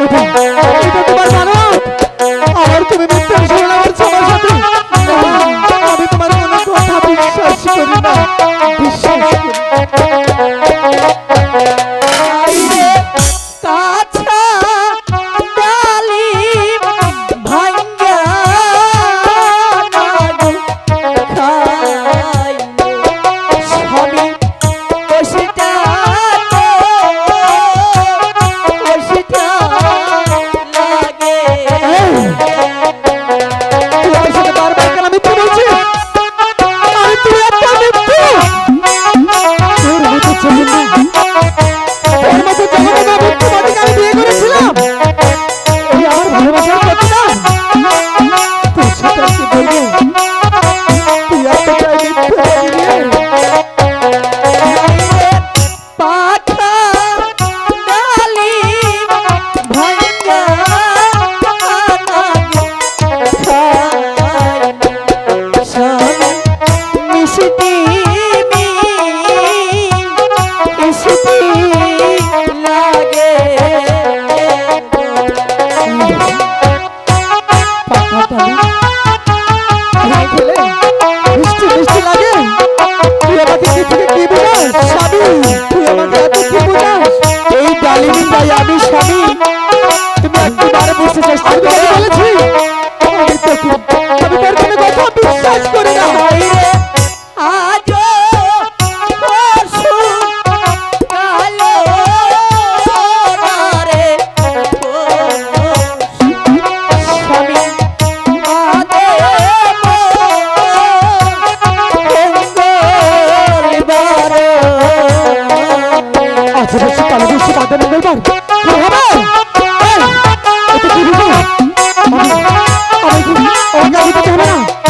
Oh, সাথে কি বলব তাহলে বুঝছি তাদের নামের পর হবে আমি আমি হবে না।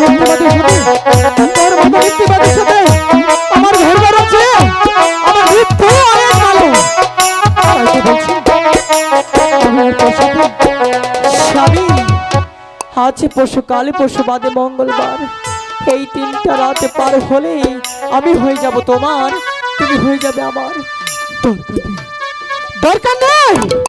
বন্ধুবাদের সাথে? তোর মতো আছে? পশু কালে পশু বাদে মঙ্গলবার। এই তিনটা রাতে পার হলেই আমি হয়ে যাব তোমার, তুমি হয়ে যাবে আমার। দরকার নেই?